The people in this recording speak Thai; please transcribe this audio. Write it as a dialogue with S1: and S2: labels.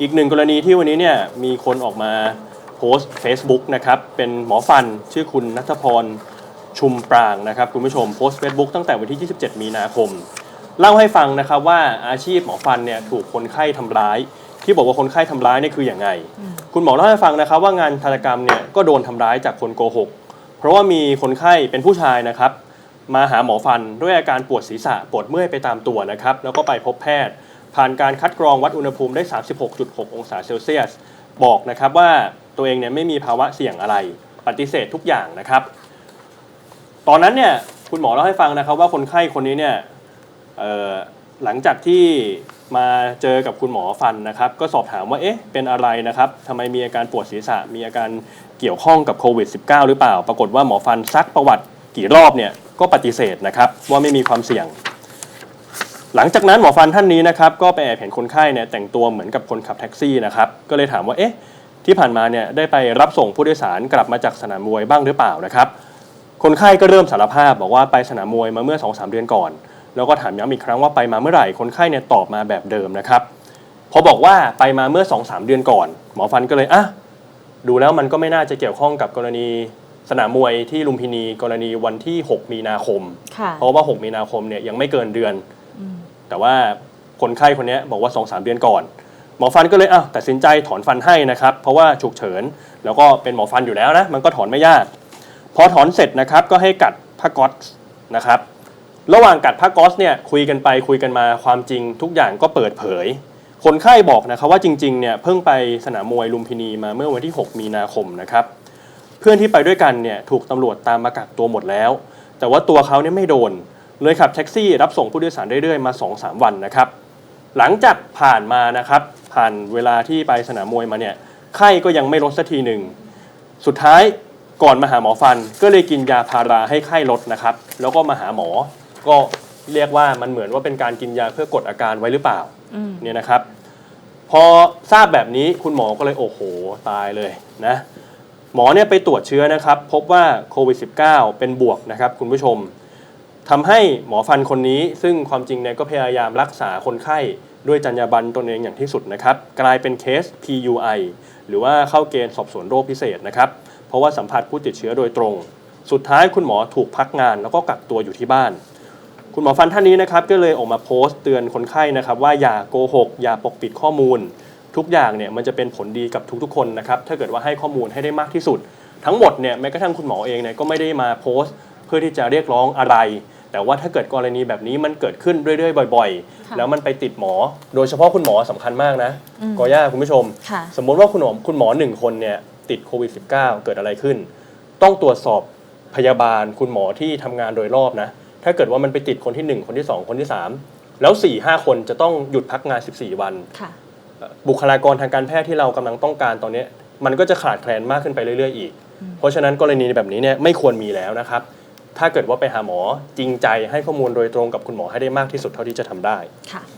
S1: อีกหนึ่งกรณีที่วันนี้เนี่ยมีคนออกมาโพสต์ Facebook นะครับเป็นหมอฟันชื่อคุณนัทพรชุมปรางนะครับคุณผู้ชมโพสต์ Facebook ตั้งแต่วันที่ 27 มีนาคม เล่าให้ฟังนะครับว่าอาชีพหมอฟันเนี่ยถูกคนไข้ทำร้าย ที่บอกว่าคนไข้ทำร้ายเนี่ยคืออย่างไง คุณหมอเล่าให้ฟังนะครับว่างานทันตกรรมเนี่ยก็โดนทำร้ายจากคนโกหก เพราะว่ามีคนไข้เป็นผู้ชายนะครับ มาหาหมอฟันด้วยอาการปวดศีรษะปวดเมื่อยไปตามตัวนะครับ แล้วก็ไปพบแพทย์ ผ่านการคัดกรองวัดอุณหภูมิได้ 36.6 องศาเซลเซียส บอกนะครับว่าตัวเองเนี่ยไม่มีภาวะเสี่ยงอะไร ปฏิเสธทุกอย่างนะครับ ตอนนั้นเนี่ยคุณหมอเล่าให้ฟังนะครับว่าคนไข้คนนี้เนี่ยหลังจากที่มาเจอกับคุณหมอฟันนะครับ ก็สอบถามว่าเอ๊ะเป็นอะไรนะครับทำไมมีอาการปวดศีรษะ มีอาการเกี่ยวข้องกับโควิด -19 หรือเปล่า ปรากฏว่าหมอฟันซักประวัติกี่รอบเนี่ยก็ปฏิเสธนะครับว่าไม่มีความเสี่ยง หลังจากนั้นหมอฟันท่านนี้นะครับก็ไปแอบเห็นคนไข้เนี่ยแต่งตัวเหมือนกับคนขับแท็กซี่นะครับก็เลยถามว่าเอ๊ะที่ผ่านมาเนี่ยได้ไปรับส่งผู้โดยสารกลับมาจากสนามมวยบ้างหรือเปล่านะครับคนไข้ก็เริ่มสารภาพบอกว่าไปสนามมวยมาเมื่อ2-3เดือนก่อน แล้วก็ถามย้ำอีกครั้งว่าไปมาเมื่อไหร่คนไข้เนี่ยตอบมาแบบเดิมนะครับพอบอกว่าไปมาเมื่อ2-3เดือนก่อน หมอฟันก็เลยอะดูแล้วมันก็ไม่น่าจะเกี่ยวข้องกับกรณีสนามมวยที่ลุมพินีกรณีวันที่ 6 มีนาคม
S2: ค่ะ
S1: เพราะว่า 6 มีนาคมเนี่ยยังไม่เกินเดือน
S2: อืม
S1: แต่ว่าคนไข้คนนี้บอกว่า2-3เดือนก่อน หมอฟันก็เลยอ้าวตัดสินใจถอนฟันให้นะครับ เพราะว่าฉุกเฉิน แล้วก็เป็นหมอฟันอยู่แล้วนะ มันก็ถอนไม่ยาก พอถอนเสร็จนะครับก็ให้กัดผ้าก๊อซนะครับ ระหว่างกัดผ้าก๊อซเนี่ยคุยกันไปคุยกันมาความจริง ทุกอย่างก็เปิดเผย คนไข้บอกนะครับว่าจริงๆเนี่ยเพิ่งไปสนามมวยลุมพินีมาเมื่อวันที่ 6 มีนาคมนะครับ เพื่อนที่ไปด้วยกันเนี่ยถูกตำรวจตามมากักตัวหมดแล้ว แต่ว่าตัวเขาเนี่ยไม่โดน เลยขับแท็กซี่รับส่งผู้โดยสารเรื่อยๆมา 2-3 วันนะครับ หลังจากผ่านมานะครับ ผ่านเวลาที่ไปสนามมวยมาเนี่ยไข้ก็ยังไม่ลดสักทีหนึ่ง สุดท้ายก่อนมาหาหมอฟันก็เลยกินยาพาราให้ไข้ลดนะครับ แล้วก็มาหาหมอ ก็เรียกว่ามันเหมือนว่าเป็นการกินยาเพื่อกดอาการไว้หรือเปล่า
S2: อืม
S1: เนี่ยนะครับ พอทราบแบบนี้คุณหมอก็เลยโอ้โหตายเลยนะ หมอเนี่ยไปตรวจเชื้อนะครับ พบว่าโควิด -19 เป็นบวกนะครับคุณผู้ชม ทำให้หมอฟันคนนี้ ซึ่งความจริงเนี่ยก็พยายามรักษาคนไข้ด้วยจรรยาบรรณตนเองอย่างที่สุดนะครับกลายเป็นเคส PUI หรือว่าเข้าเกณฑ์สอบสวนโรคพิเศษนะครับเพราะว่าสัมผัสผู้ติดเชื้อโดยตรง สุดท้ายคุณหมอถูกพักงานแล้วก็กักตัวอยู่ที่บ้าน คุณหมอฟันท่านนี้นะครับก็เลยออกมาโพสต์เตือนคนไข้นะครับว่าอย่าโกหกอย่าปกปิดข้อมูล ทุกอย่างเนี่ยมันจะเป็นผลดีกับทุกๆคนนะครับถ้าเกิดว่าให้ข้อมูลให้ได้มากที่สุด ทั้งหมดเนี่ยแม้กระทั่งคุณหมอเองเนี่ยก็ไม่ได้มาโพสต์ เพื่อที่จะเรียกร้องอะไร แต่ว่าถ้าเกิดกรณีแบบนี้มันเกิดขึ้นเรื่อยๆ บ่อย
S2: ค่ะ
S1: ๆแล้วมันไปติดหมอ โดยเฉพาะคุณหมอสำคัญมากนะ
S2: อืม
S1: กอย่าคุณผู้ชม
S2: ค่ะ
S1: สมมติว่าคุณหมอคุณหมอหนึ่งคนเนี่ยติดโควิด -19 เกิดอะไรขึ้น ต้องตรวจสอบพยาบาลคุณหมอที่ทำงานโดยรอบนะ ถ้าเกิดว่ามันไปติดคนที่ 1 คนที่ 2 คนที่ 3 แล้ว4 5คนจะต้องหยุดพักงาน 14 วัน
S2: ค่ะ
S1: บุคลากรทางการแพทย์ที่เรากำลังต้องการตอนนี้ มันก็จะขาดแคลนมากขึ้นไปเรื่อย ๆ อีก เพราะฉะนั้นกรณีแบบนี้เนี่ยไม่ควรมีแล้วนะครับ ถ้าเกิดว่าไปหาหมอจริงใจให้ข้อมูลโดยตรงกับคุณหมอให้ได้มากที่สุดเท่าที่จะทำได้
S2: ค่ะ